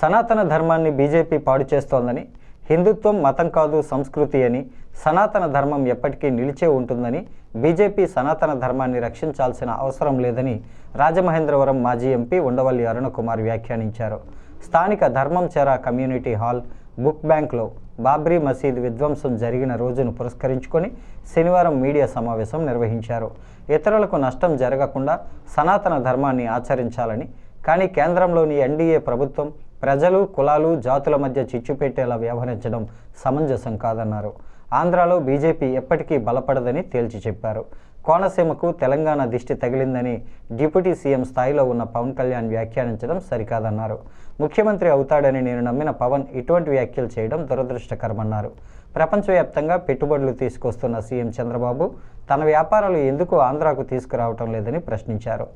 సనాతన ధర్మాన్ని బీజేపీ పాడు చేస్తోందని హిందుత్వం మతం కాదు సంస్కృతి అని సనాతన ధర్మం ఎప్పటికీ నిలిచే ఉంటుందని బీజేపీ సనాతన ధర్మాన్ని రక్షించాల్సిన అవసరం లేదని రాజమహేంద్రవరం మాజీ ఎంపీ ఉండవల్లి అరుణకుమార్ వ్యాఖ్యానించారు. స్థానిక ధర్మంచెర కమ్యూనిటీ హాల్ బుక్ బ్యాంక్లో బాబ్రీ మసీద్ విధ్వంసం జరిగిన రోజును పురస్కరించుకొని శనివారం మీడియా సమావేశం నిర్వహించారు. ఇతరులకు నష్టం జరగకుండా సనాతన ధర్మాన్ని ఆచరించాలని కానీ కేంద్రంలోని ఎన్డీఏ ప్రభుత్వం ప్రజలు కులాలు జాతుల మధ్య చిచ్చు పెట్టేలా వ్యవహరించడం సమంజసం కాదన్నారు. ఆంధ్రాలో బీజేపీ ఎప్పటికీ బలపడదని తేల్చి చెప్పారు. కోనసీమకు తెలంగాణ దిష్టి తగిలిందని డిప్యూటీ సీఎం స్థాయిలో ఉన్న పవన్ కళ్యాణ్ వ్యాఖ్యానించడం సరికాదన్నారు. ముఖ్యమంత్రి అవుతాడని నేను నమ్మిన పవన్ ఇటువంటి వ్యాఖ్యలు చేయడం దురదృష్టకరమన్నారు. ప్రపంచవ్యాప్తంగా పెట్టుబడులు తీసుకొస్తున్న సీఎం చంద్రబాబు తన వ్యాపారాలు ఎందుకు ఆంధ్రాకు తీసుకురావటం లేదని ప్రశ్నించారు.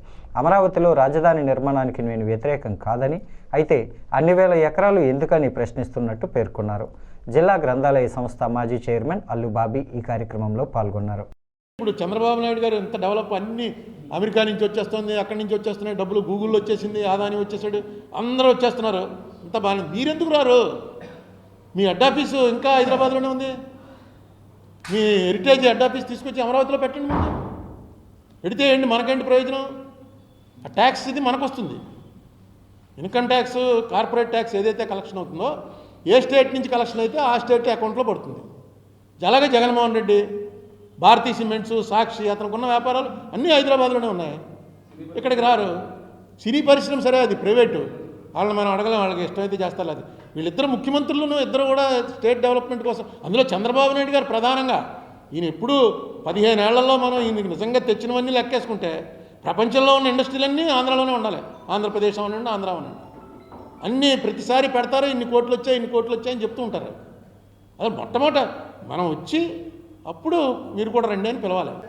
అమరావతిలో రాజధాని నిర్మాణానికి నేను వ్యతిరేకం కాదని అయితే అన్ని వేల ఎకరాలు ఎందుకని ప్రశ్నిస్తున్నట్టు పేర్కొన్నారు. జిల్లా గ్రంథాలయ సంస్థ మాజీ చైర్మన్ అల్లు బాబీ ఈ కార్యక్రమంలో పాల్గొన్నారు. ఇప్పుడు చంద్రబాబు నాయుడు గారు ఎంత డెవలప్ అన్ని అమెరికా నుంచి వచ్చేస్తుంది అక్కడి నుంచి వచ్చేస్తున్నాయి డబ్బులు గూగుల్లో వచ్చేసింది ఆదాని వచ్చేసాడు అందరూ వచ్చేస్తున్నారు. ఇంత బాగా మీరెందుకు రారు? మీ హెడ్ ఆఫీసు ఇంకా హైదరాబాద్లోనే ఉంది. మీ హెరిటేజ్ హెడ్ ఆఫీస్ తీసుకొచ్చి అమరావతిలో పెట్టండి ముందు. పెడితే ఏంటి? మనకేంటి ప్రయోజనం? ఆ ట్యాక్స్ ఇది మనకు వస్తుంది ఇన్కమ్ ట్యాక్స్ కార్పొరేట్ ట్యాక్స్ ఏదైతే కలెక్షన్ అవుతుందో ఏ స్టేట్ నుంచి కలెక్షన్ అయితే ఆ స్టేట్ అకౌంట్లో పడుతుంది. అలాగే జగన్మోహన్ రెడ్డి భారతీ సిమెంట్స్ సాక్షి అతనికి ఉన్న వ్యాపారాలు అన్నీ హైదరాబాద్లోనే ఉన్నాయి. ఇక్కడికి రారు? సినీ పరిశ్రమ సరే అది ప్రైవేటు. వాళ్ళని మనం అడగలేం వాళ్ళకి ఇష్టమైతే చేస్తారు. అది వీళ్ళిద్దరు ముఖ్యమంత్రులను ఇద్దరు కూడా స్టేట్ డెవలప్మెంట్ కోసం. అందులో చంద్రబాబు నాయుడు గారు ప్రధానంగా. ఈయన ఎప్పుడు పదిహేను ఏళ్ళలో మనం ఈయనకి నిజంగా తెచ్చినవన్నీ లెక్కేసుకుంటే ప్రపంచంలో ఉన్న ఇండస్ట్రీలన్నీ ఆంధ్రాలోనే ఉండాలి. ఆంధ్రప్రదేశ్ అవనండి ఆంధ్ర అవనండి. అన్నీ ప్రతిసారి పెడతారు ఇన్ని కోట్లు వచ్చాయి ఇన్ని కోట్లు వచ్చాయని చెప్తూ ఉంటారు. అదే మొట్టమొదట మనం వచ్చి అప్పుడు మీరు కూడా రండి అని పిలవాలి.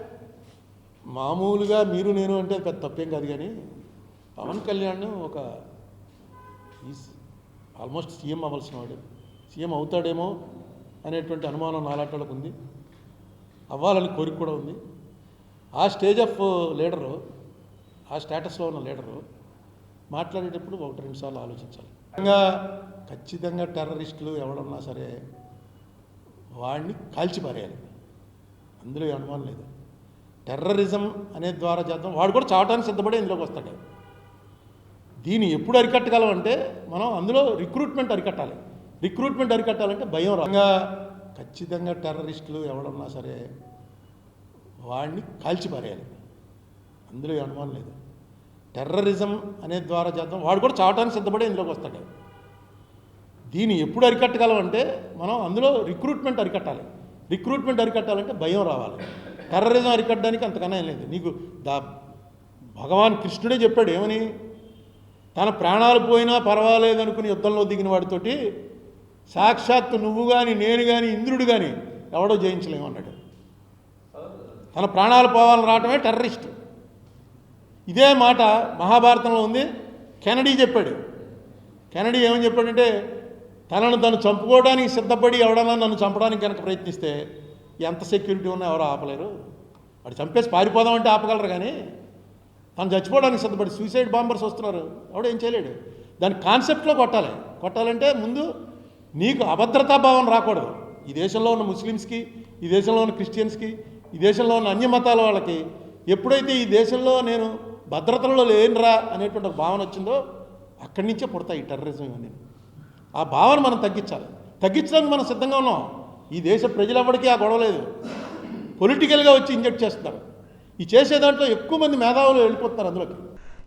మామూలుగా మీరు నేను అంటే పెద్ద తప్పేం కాదు కానీ పవన్ కళ్యాణ్ ఒక ఆల్మోస్ట్ సీఎం అవ్వాల్సిన వాడు. సీఎం అవుతాడేమో అనేటువంటి అనుమానం నాలాంటి ఉంది. అవ్వాలని కోరిక కూడా ఉంది. ఆ స్టేజ్ ఆఫ్ లీడరు ఆ స్టేటస్లో ఉన్న లీడరు మాట్లాడేటప్పుడు ఒకటి రెండు సార్లు ఆలోచించాలి. ఇంకా ఖచ్చితంగా టెర్రరిస్టులు ఎవడన్నా సరే వాడిని కాల్చిపారేయాలి అందులో అనుమానం లేదు. టెర్రరిజం అనే ద్వారా చేద్దాం. వాడు కూడా చావటానికి సిద్ధపడి ఇందులోకి వస్తాడు. దీన్ని ఎప్పుడు అరికట్టగలం అంటే మనం అందులో రిక్రూట్మెంట్ అరికట్టాలి. రిక్రూట్మెంట్ అరికట్టాలంటే భయం రాగా ఖచ్చితంగా టెర్రరిస్టులు ఎవడన్నా సరే వాడిని కాల్చిపారేయాలి. అందులో అనుమానం లేదు. టెర్రరిజం అనే ద్వారా చేద్దాం. వాడు కూడా చావటానికి సిద్ధపడి ఇందులోకి వస్తాడు. దీన్ని ఎప్పుడు అరికట్టగలం అంటే మనం అందులో రిక్రూట్మెంట్ అరికట్టాలి. రిక్రూట్మెంట్ అరికట్టాలంటే భయం రావాలి. టెర్రరిజం అరికట్టడానికి అంతకన్నా ఏం లేదు. నీకు దా భగవాన్ కృష్ణుడే చెప్పాడు ఏమని? తన ప్రాణాలు పోయినా పర్వాలేదనుకుని యుద్ధంలో దిగిన వాడితోటి సాక్షాత్తు నువ్వు కానీ నేను కానీ ఇంద్రుడు కానీ ఎవడో జయించలేము అన్నాడు. తన ప్రాణాలు పోవాలని రావటమే టెర్రరిస్ట్. ఇదే మాట మహాభారతంలో ఉంది. కెనడీ చెప్పాడు. కెనడీ ఏమని చెప్పాడంటే తనను తను చంపుకోవడానికి సిద్ధపడి ఎవడన్నా నన్ను చంపడానికి కనుక ప్రయత్నిస్తే ఎంత సెక్యూరిటీ ఉన్నా ఎవరో ఆపలేరు? వాడు చంపేసి పారిపోదామంటే ఆపగలరు కానీ తను చచ్చిపోవడానికి సిద్ధపడి సూసైడ్ బాంబర్స్ వస్తున్నారు. ఎవడు ఏం చేయలేడు. దాని కాన్సెప్ట్లో కొట్టాలి. కొట్టాలంటే ముందు నీకు అభద్రతా భావం రాకూడదు. ఈ దేశంలో ఉన్న ముస్లిమ్స్కి ఈ దేశంలో ఉన్న క్రిస్టియన్స్కి ఈ దేశంలో ఉన్న అన్య మతాల వాళ్ళకి ఎప్పుడైతే ఈ దేశంలో నేను భద్రతలో లేనురా అనేటువంటి భావన వచ్చిందో అక్కడి నుంచే పుడతాయి ఈ టెర్రరిజం ఇవన్నీ. ఆ భావన మనం తగ్గించాలి. తగ్గించడానికి మనం సిద్ధంగా ఉన్నాం. ఈ దేశ ప్రజలెవ్వడికి ఆ గొడవ లేదు. పొలిటికల్గా వచ్చి ఇంజెక్ట్ చేస్తున్నారు. ఈ చేసే దాంట్లో ఎక్కువ మంది మేధావులు వెళ్ళిపోతున్నారు అందులోకి.